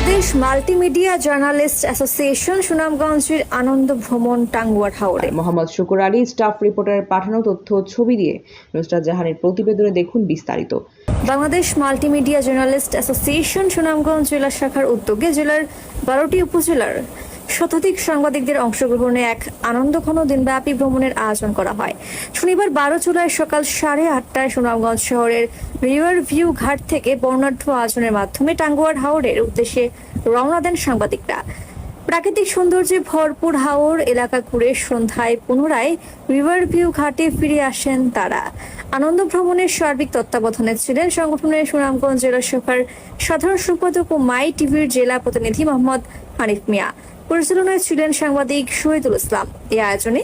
Bangladesh multimedia journalist association সুনামগঞ্জের আনন্দ ভ্রমণ টাঙ্গুয়ার হাওড়ে মোহাম্মদ শুকুর আলী স্টাফ রিপোর্টারের পাঠানো তথ্য ছবি দিয়ে নুসরাত জাহানের প্রতিবেদনে দেখুন বিস্তারিত। Bangladesh multimedia journalist association Sunamganj জেলা শাখার উদ্যোগে জেলার বারোটি উপজেলার শতাধিক সাংবাদিকদের অংশগ্রহণে এক আনন্দঘন দিনব্যাপী ভ্রমণের আয়োজন করা হয়। শনিবার বারো জুলাই সকাল সাড়ে আটটায় সুনামগঞ্জ শহরের রিভার ভিউ ঘাট থেকে বর্ণাঢ্য আয়োজনের মাধ্যমে টাঙ্গুয়ার হাওড়ের উদ্দেশ্যে রওনা দেন সাংবাদিকরা। প্রাকৃতিক সৌন্দর্যে ভরপুর হাওর এলাকা ঘুরে সন্ধ্যায় পুনরায় রিভার ভিউ ঘাটে ফিরে আসেন তারা। আনন্দ ভ্রমণের সার্বিক তত্ত্বাবধানে ছিলেন সংগঠনের সুনামগঞ্জ জেলা শাখার সাধারণ সম্পাদক ও মাই টিভির জেলা প্রতিনিধি মোহাম্মদ হানিফ মিয়া। পরিচালনায় ছিলেন সাংবাদিক শহীদুল ইসলাম। এই আয়োজনে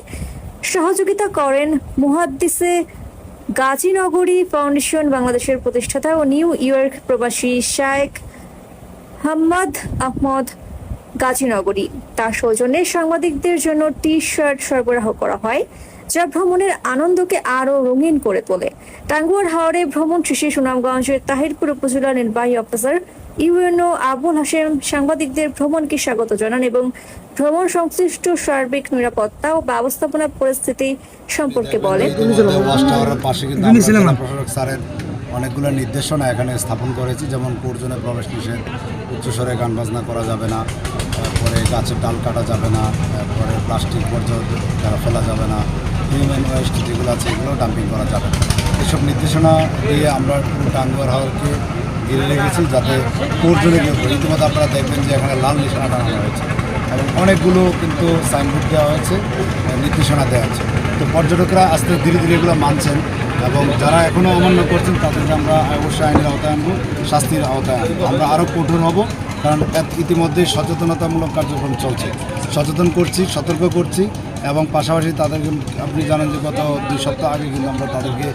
সহযোগিতা করেন মুহাদ্দিসে গাজীনগরী ফাউন্ডেশন বাংলাদেশের প্রতিষ্ঠাতা ও নিউ ইয়র্ক প্রবাসী শায়েক হাম্মদ আহমদ গাজীনগরী। তার সৌজন্যে সাংবাদিকদের জন্য টি শার্ট সরবরাহ করা হয়, যা ভ্রমণের আনন্দকে আরও রঙিন করে তোলে। টাঙ্গুয়ার হাওড়ে ভ্রমণ শেষে সুনামগঞ্জের তাহিরপুর উপজেলা নির্বাহী অফিসার ইউএনও আবুল হাসেম সাংবাদিকদের ভ্রমণকে স্বাগত জানান এবং ভ্রমণ সংশ্লিষ্ট সার্বিক নিরাপত্তা ও ব্যবস্থাপনা পরিস্থিতি সম্পর্কে বলেন। অনেকগুলো নির্দেশনা এখানে স্থাপন করেছি। যেমন কোর্জনে প্রবেশ নিষেধ উচ্চস্বরে গান বাজনা করা যাবে না তারপরে গাছের ডাল কাটা যাবে না তারপরে প্লাস্টিক বর্জ্য যারা ফেলা যাবে না হিউম্যান ওয়েস্ট যেগুলো আছে এগুলো ডাম্পিং করা যাবে না। এসব নির্দেশনা দিয়ে আমরা পুরো টাঙ্গুয়ার হাওরকে ঘিরে রেখেছি যাতে কেউ ইতিমধ্যে আপনারা দেখবেন যে এখানে লাল নিশানা টানানো হয়েছে। এবং অনেকগুলো কিন্তু সাইনবোর্ড দেওয়া হয়েছে, নির্দেশনা দেওয়া হয়েছে তো পর্যটকরা আস্তে ধীরে ধীরে এগুলো মানছেন এবং যারা এখনও অমান্য করছেন, তাদেরকে আমরা অবশ্যই আইনের আওতায় আনব, শাস্তির আওতায় আনব। আমরা আরও কঠোর হব, কারণ ইতিমধ্যে সচেতনতামূলক কার্যক্রম চলছে। সচেতন করছি, সতর্ক করছি এবং পাশাপাশি তাদেরকে আপনি জানেন যে গত দুই সপ্তাহ আগে কিন্তু আমরা তাদেরকে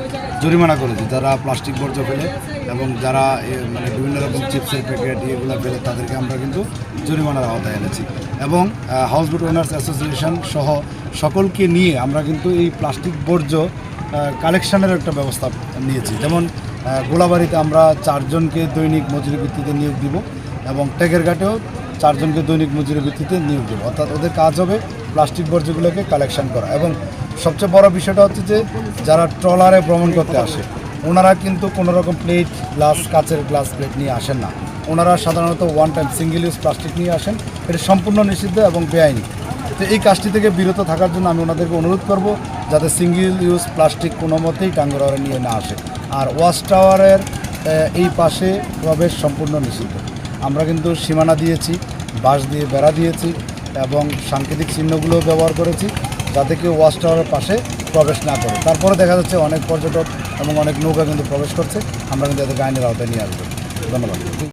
জরিমানা করেছি। যারা প্লাস্টিক বর্জ্য ফেলে এবং যারা মানে বিভিন্ন রকম চিপসের প্যাকেট এগুলো ফেলে তাদেরকে আমরা কিন্তু জরিমানার আওতায় এনেছি। এবং হাউসবোট ওনার্স অ্যাসোসিয়েশন সহ সকলকে নিয়ে আমরা কিন্তু এই প্লাস্টিক বর্জ্য কালেকশনের একটা ব্যবস্থা নিয়েছি। যেমন গোলাবাড়িতে আমরা চারজনকে দৈনিক মজুরি ভিত্তিতে নিয়োগ দিব এবং টেকের ঘাটেও চারজনকে দৈনিক মজুরি ভিত্তিতে নিয়োগ দেবো। অর্থাৎ ওদের কাজ হবে প্লাস্টিক বর্জ্যগুলোকে কালেকশন করা। এবং সবচেয়ে বড় বিষয়টা হচ্ছে যে, যারা ট্রলারে ভ্রমণ করতে আসে, ওনারা কিন্তু কোনো রকম প্লেট, গ্লাস, কাচের গ্লাস প্লেট নিয়ে আসেন না। ওনারা সাধারণত one time single use plastic নিয়ে আসেন। এটা সম্পূর্ণ নিষিদ্ধ এবং বেআইনি। তো এই কাজটি থেকে বিরত থাকার জন্য আমি ওনাদেরকে অনুরোধ করব, যাতে সিঙ্গেল ইউজ প্লাস্টিক কোনো মতেই টাঙ্গরাওয়ারে নিয়ে না আসে। আর ওয়াচ টাওয়ারের এই পাশে প্রবেশ সম্পূর্ণ নিষিদ্ধ। আমরা কিন্তু সীমানা দিয়েছি, বাঁশ দিয়ে বেড়া দিয়েছি। এবং সাংকেতিক চিহ্নগুলো ব্যবহার করেছি যাতে কেউ ওয়াচ টাওয়ারের পাশে প্রবেশ না করে। তারপরে দেখা যাচ্ছে অনেক পর্যটক এবং অনেক নৌকা কিন্তু প্রবেশ করছে। আমরা কিন্তু এদেরকে আইনের আওতায় নিয়ে আসব। ধন্যবাদ।